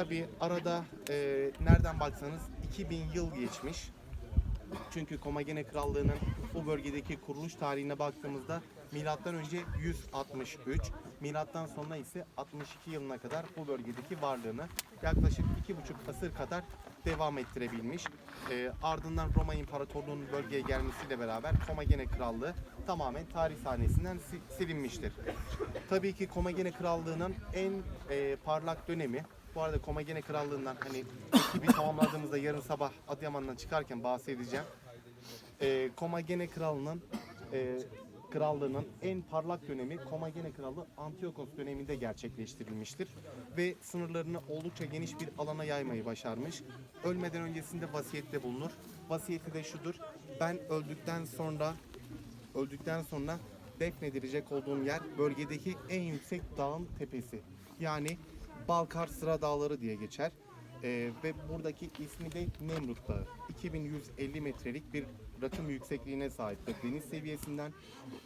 tabii arada e, nereden baksanız 2000 yıl geçmiş. Çünkü Komagene Krallığı'nın bu bölgedeki kuruluş tarihine baktığımızda milattan önce 163, milattan sonra ise 62 yılına kadar bu bölgedeki varlığını yaklaşık 2,5 asır kadar devam ettirebilmiş. Ee, ardından Roma İmparatorluğu'nun bölgeye gelmesiyle beraber Komagene Krallığı tamamen tarih sahnesinden si- silinmiştir. Tabii ki Komagene Krallığı'nın en e, parlak dönemi arada Komagene Krallığı'ndan hani ekibi tamamladığımızda yarın sabah Adıyaman'dan çıkarken bahsedeceğim. Ee, Komagene Krallığı'nın e, krallığının en parlak dönemi Komagene Krallığı Antiochos döneminde gerçekleştirilmiştir ve sınırlarını oldukça geniş bir alana yaymayı başarmış. Ölmeden öncesinde vasiyette bulunur. Vasiyeti de şudur. Ben öldükten sonra öldükten sonra defnedilecek olduğum yer bölgedeki en yüksek dağın tepesi. Yani Balkar Sıra Dağları diye geçer. Ee, ve buradaki ismi de Nemrut Dağı. 2150 metrelik bir rakım yüksekliğine sahiptir. Deniz seviyesinden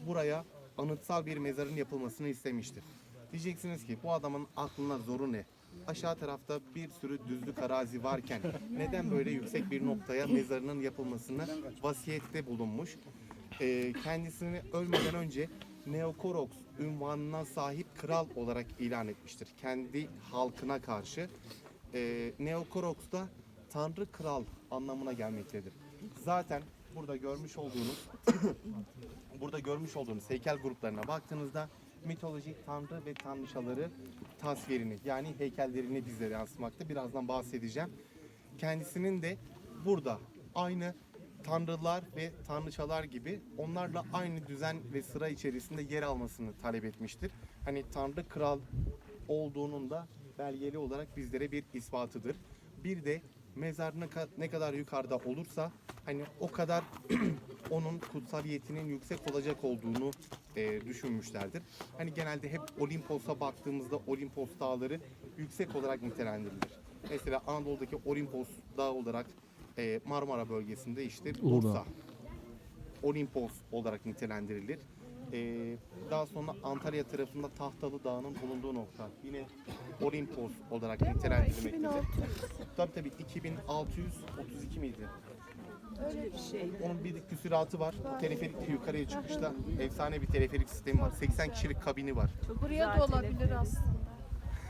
buraya anıtsal bir mezarın yapılmasını istemiştir. Diyeceksiniz ki bu adamın aklına zoru ne? Aşağı tarafta bir sürü düzlük arazi varken neden böyle yüksek bir noktaya mezarının yapılmasını vasiyette bulunmuş? Ee, kendisini ölmeden önce Neokoroks ünvanına sahip kral olarak ilan etmiştir. Kendi halkına karşı. Ee, Neokoroks da Tanrı Kral anlamına gelmektedir. Zaten burada görmüş olduğunuz burada görmüş olduğunuz heykel gruplarına baktığınızda mitolojik tanrı ve tanrıçaları tasvirini yani heykellerini bizlere yansımakta. Birazdan bahsedeceğim. Kendisinin de burada aynı tanrılar ve tanrıçalar gibi onlarla aynı düzen ve sıra içerisinde yer almasını talep etmiştir. Hani tanrı kral olduğunun da belgeli olarak bizlere bir ispatıdır. Bir de mezar ne ka- ne kadar yukarıda olursa hani o kadar onun kutsaliyetinin yüksek olacak olduğunu e, düşünmüşlerdir. Hani genelde hep Olimpos'a baktığımızda Olimpos dağları yüksek olarak nitelendirilir. Mesela Anadolu'daki Olimpos dağı olarak e, Marmara bölgesinde işte Uludağ. Bursa, Olimpos olarak nitelendirilir. Ee, daha sonra Antalya tarafında Tahtalı Dağı'nın bulunduğu nokta yine Olimpos olarak nitelendirilmektedir. Tabii tabii 2632 miydi? Öyle bir şey. Onun bir küsuratı var. Teleferikle yukarıya çıkışta efsane bir teleferik sistemi var. 80 kişilik kabini var. Buraya da olabilir aslında.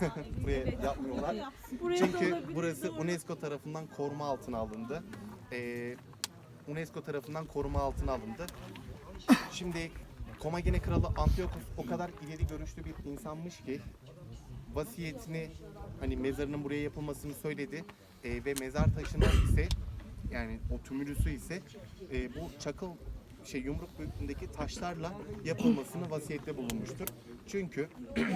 Buraya yapmıyorlar. Buraya Çünkü burası. UNESCO tarafından koruma altına alındı. Ee, UNESCO tarafından koruma altına alındı. Şimdi Komagene Kralı Antiochos o kadar ileri görüşlü bir insanmış ki vasiyetini hani mezarının buraya yapılmasını söyledi Ee, ve mezar taşına ise yani o tümülüsü ise e, bu çakıl şey yumruk büyüklüğündeki taşlarla yapılmasını vasiyette bulunmuştur. Çünkü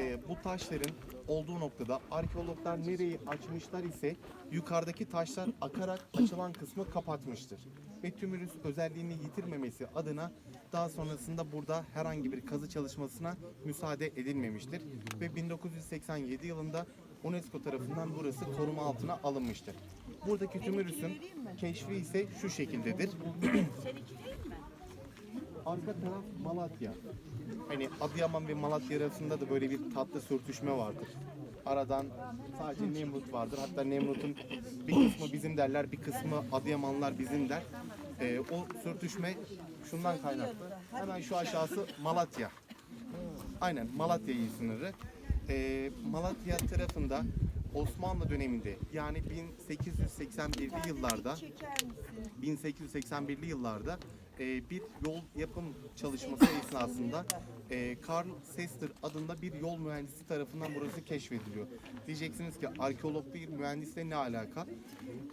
e, bu taşların olduğu noktada arkeologlar nereyi açmışlar ise yukarıdaki taşlar akarak açılan kısmı kapatmıştır. Ve tümülüs özelliğini yitirmemesi adına daha sonrasında burada herhangi bir kazı çalışmasına müsaade edilmemiştir. Ve 1987 yılında UNESCO tarafından burası koruma altına alınmıştır. Buradaki tümülüsün keşfi ise şu şekildedir. Arka taraf Malatya. Hani Adıyaman ve Malatya arasında da böyle bir tatlı sürtüşme vardır. Aradan sadece Nemrut vardır. Hatta Nemrut'un bir kısmı bizim derler, bir kısmı Adıyamanlar bizim der. Ee, o sürtüşme şundan kaynaklı. Hemen şu aşağısı Malatya. Aynen Malatya sınırı. Ee, Malatya tarafında Osmanlı döneminde yani 1881'li yıllarda 1881'li yıllarda e, bir yol yapım çalışması esnasında e, Karl Sester adında bir yol mühendisi tarafından burası keşfediliyor. Diyeceksiniz ki arkeolog değil mühendisle ne alaka?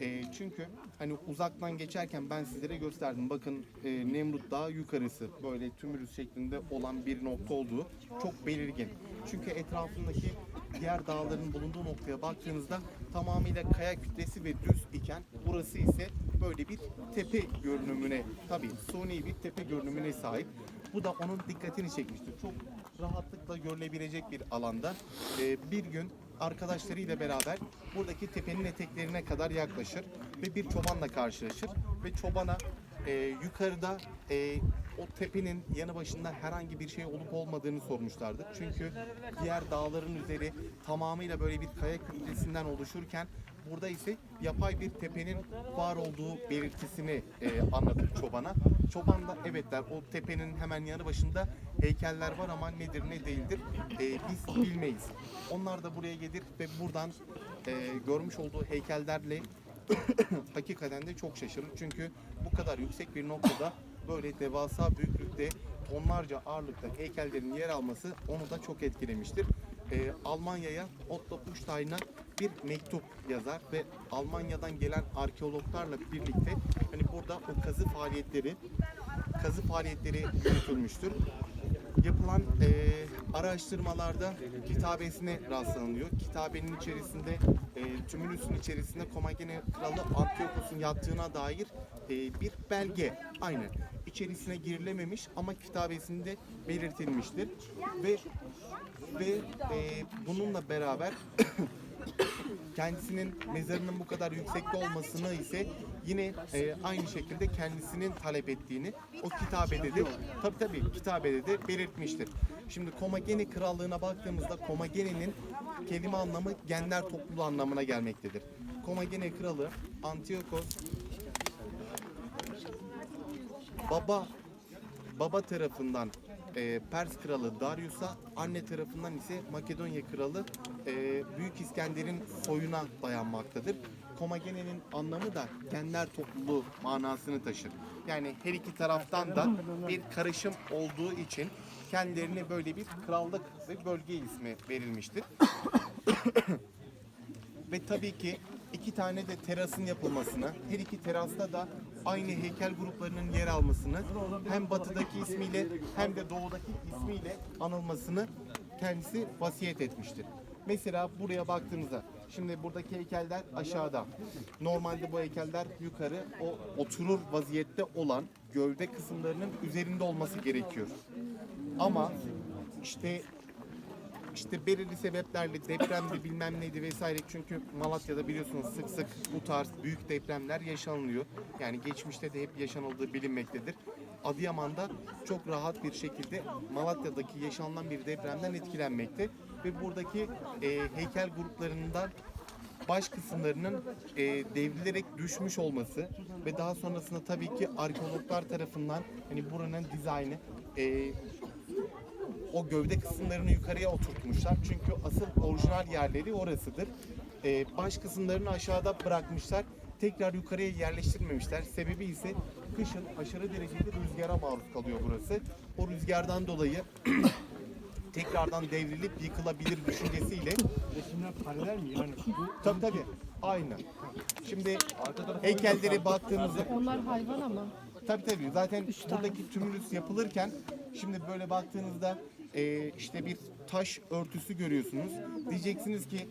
E, çünkü hani uzaktan geçerken ben sizlere gösterdim. Bakın e, Nemrut Dağı yukarısı böyle tümülüs şeklinde olan bir nokta olduğu çok belirgin. Çünkü etrafındaki diğer dağların bulunduğu noktaya baktığınızda tamamıyla kaya kütlesi ve düz iken burası ise böyle bir tepe görünümüne tabii suni bir tepe görünümüne sahip. Bu da onun dikkatini çekmiştir. Çok rahatlıkla görülebilecek bir alanda e, bir gün arkadaşlarıyla beraber buradaki tepenin eteklerine kadar yaklaşır ve bir çobanla karşılaşır ve çobana e, yukarıda e, o tepenin yanı başında herhangi bir şey olup olmadığını sormuşlardı. Çünkü diğer dağların üzeri tamamıyla böyle bir kaya kütlesinden oluşurken burada ise yapay bir tepenin var olduğu belirtisini e, anlattık çobana. Çoban da evet der o tepenin hemen yanı başında heykeller var ama nedir ne değildir e, biz bilmeyiz. Onlar da buraya gelir ve buradan e, görmüş olduğu heykellerle hakikaten de çok şaşırır. Çünkü bu kadar yüksek bir noktada böyle devasa büyüklükte tonlarca ağırlıkta heykellerin yer alması onu da çok etkilemiştir. Ee, Almanya'ya Otto Uchtein'a bir mektup yazar ve Almanya'dan gelen arkeologlarla birlikte hani burada o kazı faaliyetleri kazı faaliyetleri yürütülmüştür. Yapılan e, araştırmalarda kitabesine rastlanılıyor. Kitabenin içerisinde e, tümülüsün içerisinde Komagene Kralı Antiochos'un yattığına dair e, bir belge aynen içerisine girilememiş ama kitabesinde belirtilmiştir ve ve e, bununla beraber kendisinin mezarının bu kadar yüksekte olmasını ise yine e, aynı şekilde kendisinin talep ettiğini o kitabede de tabi tabi kitabede de belirtmiştir. Şimdi Komagene krallığına baktığımızda Komagene'nin kelime anlamı genler topluluğu anlamına gelmektedir. Komagene kralı Antiochos baba baba tarafından e, Pers kralı Darius'a, anne tarafından ise Makedonya kralı e, Büyük İskender'in soyuna dayanmaktadır. Komagene'nin anlamı da genler topluluğu manasını taşır. Yani her iki taraftan da bir karışım olduğu için kendilerine böyle bir krallık ve bölge ismi verilmiştir. ve tabii ki iki tane de terasın yapılmasını, her iki terasta da aynı heykel gruplarının yer almasını hem batıdaki ismiyle hem de doğudaki ismiyle anılmasını kendisi vasiyet etmiştir. Mesela buraya baktığımızda şimdi buradaki heykeller aşağıda. Normalde bu heykeller yukarı o oturur vaziyette olan gövde kısımlarının üzerinde olması gerekiyor. Ama işte işte belirli sebeplerle depremdi bilmem neydi vesaire çünkü Malatya'da biliyorsunuz sık sık bu tarz büyük depremler yaşanılıyor. Yani geçmişte de hep yaşanıldığı bilinmektedir. Adıyaman'da çok rahat bir şekilde Malatya'daki yaşanılan bir depremden etkilenmekte ve buradaki e, heykel gruplarından baş kısımlarının e, devrilerek düşmüş olması ve daha sonrasında tabii ki arkeologlar tarafından hani buranın dizaynı e, o gövde kısımlarını yukarıya oturtmuşlar. Çünkü asıl orijinal yerleri orasıdır. Ee, baş kısımlarını aşağıda bırakmışlar. Tekrar yukarıya yerleştirmemişler. Sebebi ise kışın aşırı derecede rüzgara maruz kalıyor burası. O rüzgardan dolayı tekrardan devrilip yıkılabilir düşüncesiyle Resimler paralel mi? Yani bu tabii tabii aynı. Şimdi heykellere baktığımızda Onlar hayvan ama. Tabii tabii. Zaten buradaki tümülüs yapılırken şimdi böyle baktığınızda e, işte bir taş örtüsü görüyorsunuz. Diyeceksiniz ki